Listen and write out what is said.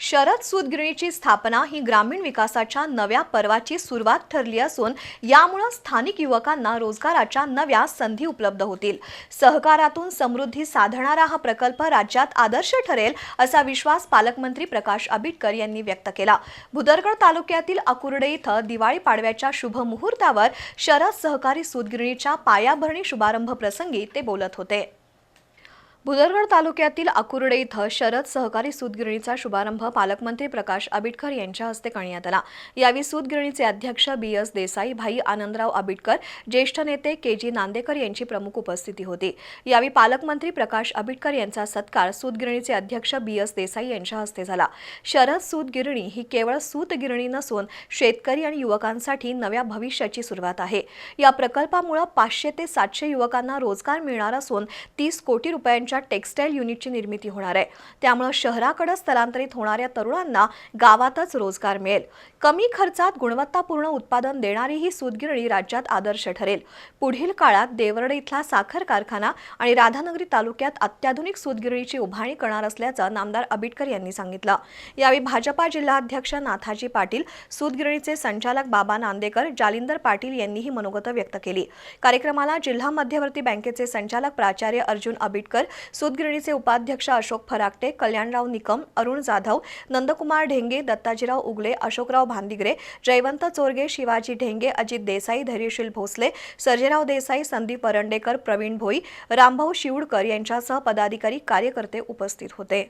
शरद सूतगिरणीची स्थापना ही ग्रामीण विकासाच्या नव्या पर्वाची सुरुवात ठरली असून यामुळे स्थानिक युवकांना रोजगाराच्या नव्या संधी उपलब्ध होतील. सहकारातून समृद्धी साधणारा हा प्रकल्प राज्यात आदर्श ठरेल असा विश्वास पालकमंत्री प्रकाश आबिटकर यांनी व्यक्त केला. भुदरगड तालुक्यातील अकुर्डे इथं दिवाळी पाडव्याच्या शुभमुहूर्तावर शरद सहकारी सूतगिरणीच्या पायाभरणी शुभारंभ प्रसंगी ते बोलत होते. भुदरगड तालुक्यातील अकुर्डे इथं शरद सहकारी सूतगिरणीचा शुभारंभ पालकमंत्री प्रकाश आबिटकर यांच्या हस्ते करण्यात आला. यावेळी सूतगिरणीचे अध्यक्ष बी एस देसाई भाई आनंदराव आबिटकर ज्येष्ठ नेते के जी नांदेकर यांची प्रमुख उपस्थिती होती. यावेळी पालकमंत्री प्रकाश आबिटकर यांचा सत्कार सूतगिरणीचे अध्यक्ष बी एस देसाई यांच्या हस्ते झाला. शरद सूतगिरणी ही केवळ सूतगिरणी नसून शेतकरी आणि युवकांसाठी नव्या भविष्याची सुरुवात आहे. या प्रकल्पामुळे पाचशे ते सातशे युवकांना रोजगार मिळणार असून तीस कोटी रुपयांच्या टेक्स्टाईल युनिटची निर्मिती होणार आहे. त्यामुळे शहराकडे स्थलांतरित होणाऱ्या तरुणांना गावातच रोजगार मिळेल. कमी खर्चात गुणवत्तापूर्ण उत्पादन देणारी ही सूतगिरणी राज्यात आदर्श ठरेल. पुढील काळात देवर्डे इथला साखर कारखाना आणि राधानगरी तालुक्यात अत्याधुनिक सूतगिरणीची उभारणी करणार असल्याचं नामदार आबिटकर यांनी सांगितलं. यावेळी भाजपा जिल्हाध्यक्ष नाथाजी पाटील सूतगिरणीचे संचालक बाबा नांदेकर जालिंदर पाटील यांनीही मनोगत व्यक्त केली. कार्यक्रमाला जिल्हा मध्यवर्ती बँकेचे संचालक प्राचार्य अर्जुन आबिटकर सूतगिरणीचे उपाध्यक्ष अशोक फराकटे कल्याणराव निकम अरुण जाधव नंदकुमार ढेंगे दत्ताजीराव उगले अशोकराव भांदिगरे जयवंत चोरगे शिवाजी ढेंगे अजित देसाई धैर्यशील भोसले सर्जेराव देसाई संदीप वरंडेकर प्रवीण भोई रामभाऊ शिवडकर यांच्यासह पदाधिकारी कार्यकर्ते उपस्थित होते.